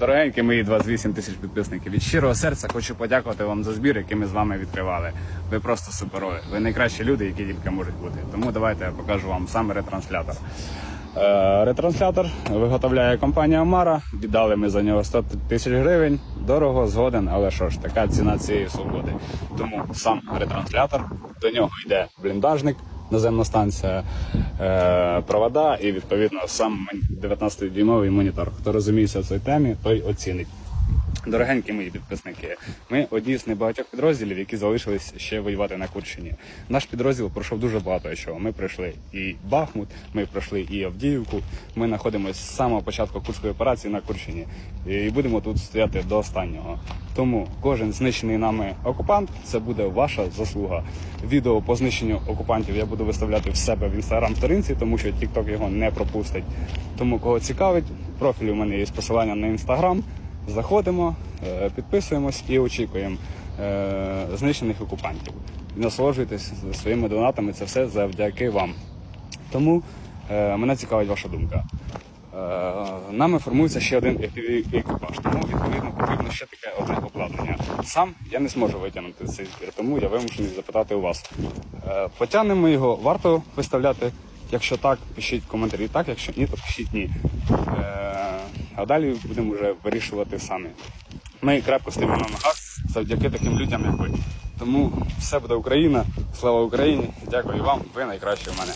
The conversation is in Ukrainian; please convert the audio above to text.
Дорогенькі мої 28 тисяч підписників. Від щирого серця хочу подякувати вам за збір, який ми з вами відкривали. Ви просто суперові. Ви найкращі люди, які тільки можуть бути. Тому давайте я покажу вам саме ретранслятор. Е, ретранслятор виготовляє компанія Мара. Віддали ми за нього 100 тисяч гривень. Дорого, згоден, але що ж, така ціна цієї свободи. Тому сам ретранслятор, до нього йде бліндажник, наземна станція, е, провода і відповідно сам 19-дюймовий монітор. Хто розуміється в цій темі, той оцінить. Дорогенькі мої підписники, ми одні з небагатьох підрозділів, які залишились ще воювати на Курщині. Наш підрозділ пройшов дуже багато чого. Ми пройшли і Бахмут, ми пройшли і Авдіївку. Ми знаходимося з самого початку курської операції на Курщині і будемо тут стояти до останнього. Тому кожен знищений нами окупант це буде ваша заслуга. Відео по знищенню окупантів я буду виставляти в себе в інстаграм сторінці, тому що TikTok його не пропустить. Тому кого цікавить, профіль у мене є з посиланням на інстаграм. Заходимо, е, підписуємось і очікуємо е, знищених окупантів. Насолоджуйтесь своїми донатами, це все завдяки вам. Тому е, мене цікавить ваша думка. Нами формується ще один екіпаж, тому відповідно потрібно ще таке одне обладнання. Сам я не зможу витягнути цей збір, тому я вимушений запитати у вас. Потягнемо його, варто виставляти. Якщо так, пишіть коментарі так, якщо ні, то пишіть ні. А далі будемо вже вирішувати самі. Ми крепко стоїмо на ногах завдяки таким людям, як ви. Тому все буде Україна, слава Україні! Дякую вам, ви найкращі в мене.